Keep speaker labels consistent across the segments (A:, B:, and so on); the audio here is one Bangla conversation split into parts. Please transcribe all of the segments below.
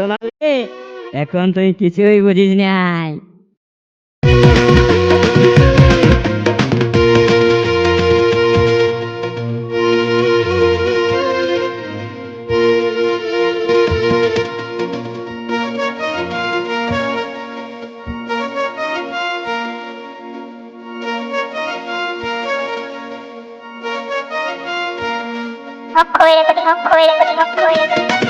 A: সোনালি এখন তুই কিছুই বুঝিস নাই।
B: Akshay recording Akshay recording Akshay recording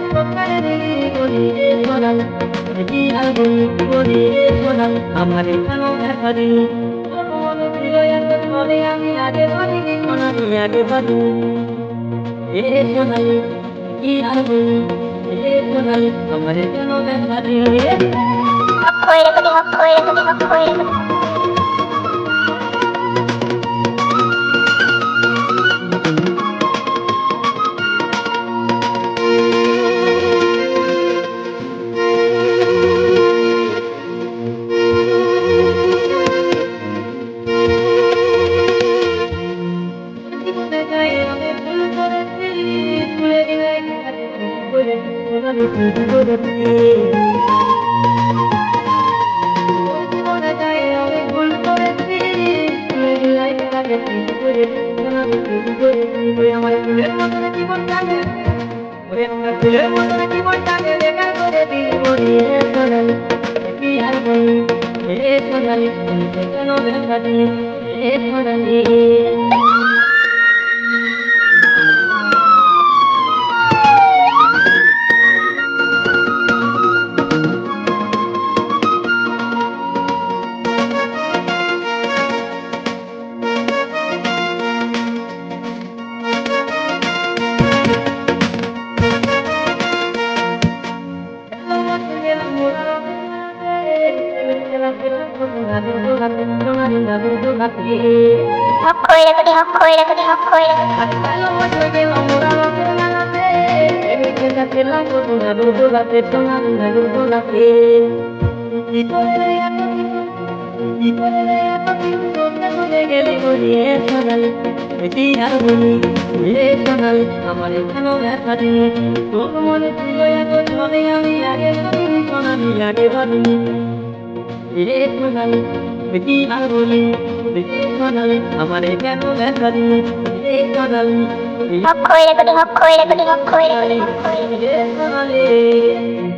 A: আমার কেন দেখা দিলি আমি আগে বলিনি সোনালি আগে বলি এ সোনালি কি আর বলি এ সোনালি আমার কেন দেখা দিলি
B: Akshay recording Akshay recording Akshay recording Akshay recording Akshay recording Akshay recording
A: আমার কেন ছিল এত আমি আগে সোনালি আগে ভাবিনি এক মনালে বেটি আর বলে মনালে আমার কেন ব্যথা এক মনালে
B: হক করে করে হক করে করে হক করে
A: করে